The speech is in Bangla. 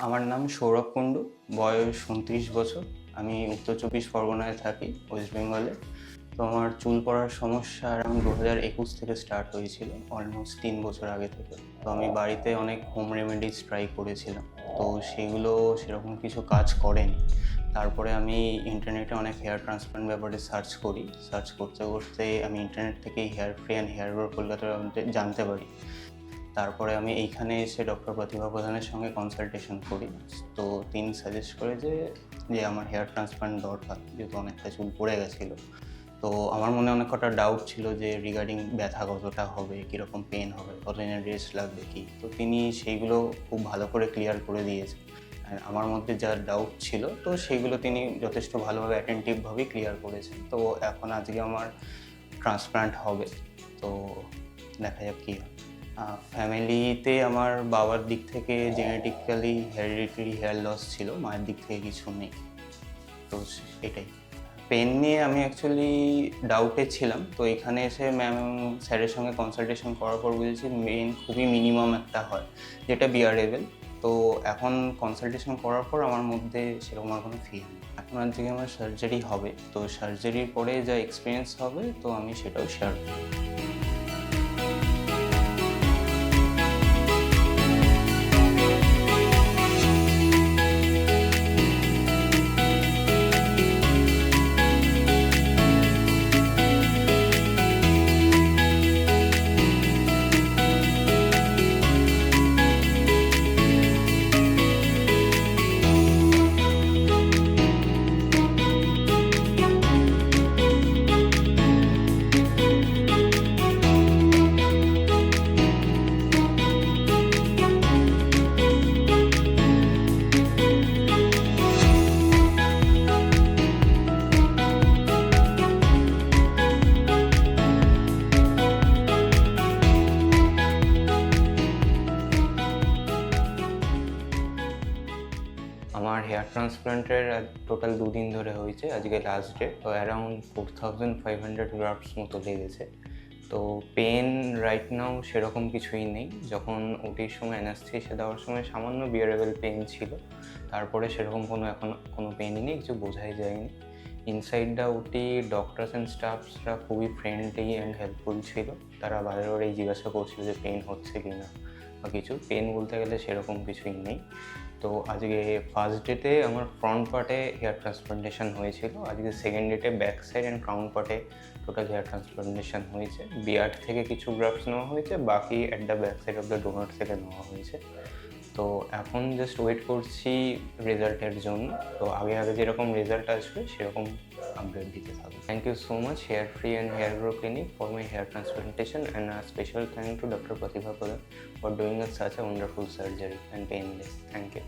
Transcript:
আমার নাম সৌরভ কুণ্ডু, বয়স উনত্রিশ বছর। আমি উত্তর চব্বিশ পরগনায় থাকি, ওয়েস্ট বেঙ্গলে। তো আমার চুল পড়ার সমস্যা অ্যারাউন্ড দু হাজার একুশ থেকে স্টার্ট হয়েছিল অলমোস্ট তিন বছর আগে থেকে। তো আমি বাড়িতে অনেক হোম রেমেডিস ট্রাই করেছিলাম। তো সেগুলো সেরকম কিছু কাজ করেনি। তারপরে আমি ইন্টারনেটে অনেক হেয়ার ট্রান্সপ্লান্ট ব্যাপারে সার্চ করি। সার্চ করতে করতে আমি ইন্টারনেট থেকেই hair free and hair grow কলকাতার জানতে পারি। তারপরে আমি এইখানে এসে ডক্টর প্রতিভা প্রধানের সঙ্গে কনসালটেশন করি। তো তিনি সাজেস্ট করে যে যে আমার হেয়ার ট্রান্সপ্লান্ট দরকার, যেহেতু অনেকটা চুল পড়ে গেছিল। তো আমার মনে অনেক কটা ডাউট ছিল যে রিগার্ডিং ব্যথা কতটা হবে, কীরকম পেন হবে কতদিনের রেস্ট লাগবে কি। তো তিনি সেইগুলো খুব ভালো করে ক্লিয়ার করে দিয়েছেন আমার মধ্যে যা ডাউট ছিল, তো সেইগুলো তিনি যথেষ্ট ভালোভাবে অ্যাটেন্টিভভাবেই ক্লিয়ার করেছেন। তো এখন আজকে আমার ট্রান্সপ্লান্ট হবে। তো দেখা যাক কী হয়। ফ্যামিলিতে আমার বাবার দিক থেকে জেনেটিক্যালি হেরিডিটারি হেয়ার লস ছিল, মায়ের দিক থেকে কিছু নেই। তো এটাই পেন নিয়ে আমি অ্যাকচুয়ালি ডাউটে ছিলাম। তো এখানে এসে ম্যাম স্যারের সঙ্গে কনসালটেশন করার পর বুঝেছি মেন খুবই মিনিমাম একটা হয়, যেটা বিয়ারেবেল তো এখন কনসালটেশন করার পর আমার মধ্যে সেরকম আর কোনো ফিল নেই। এখন আজকে আমার সার্জারি হবে, তো সার্জারির পরে যা এক্সপিরিয়েন্স হবে, তো আমি সেটাও শেয়ার করব। হেয়ার ট্রান্সপ্লান্টের টোটাল দুদিন ধরে হয়েছে, আজকে লাস্ট ডে তো around four thousand five hundred grafts মতো লেগেছে। তো পেন রাইট নাও সেরকম কিছুই নেই, যখন ওটির সময় অ্যানাস্থেসিয়া দেওয়ার সময় সামান্য বিয়ারেবল পেন ছিল, তারপরে সেরকম কোনো এখন কোনো পেনই নেই, কিছু বোঝাই যায়নি। Inside the OT doctors and স্টাফসরা খুবই ফ্রেন্ডলি অ্যান্ড হেল্পফুল ছিল, তারা বারে জিজ্ঞাসা করছিল যে পেন হচ্ছে কি না বা কিছু পেন বলতে গেলে সেরকম কিছুই নেই। তো আজকে ফার্স্ট ডেতে আমার ফ্রন্ট পার্টে হেয়ার ট্রান্সপ্লান্টেশন হয়েছিল। আজকে সেকেন্ড ডেটে ব্যাক সাইড অ্যান্ড ক্রাউন পার্টে টোটাল হেয়ার ট্রান্সপ্লান্টেশন হয়েছে। বিয়ার্ড থেকে কিছু গ্রাফস নেওয়া হয়েছে, বাকি at the back side of the donor থেকে নেওয়া হয়েছে। তো এখন জাস্ট ওয়েট করছি রেজাল্টের জন্য। তো আগে আগে যেরকম রেজাল্ট আসবে, সেরকম আপডেট দিতে থাকবো thank you so much hair free and hair grow clinic for my hair transplantation and special thank to doctor Pratibha Pradhan for doing such a wonderful surgery and painless. Thank you.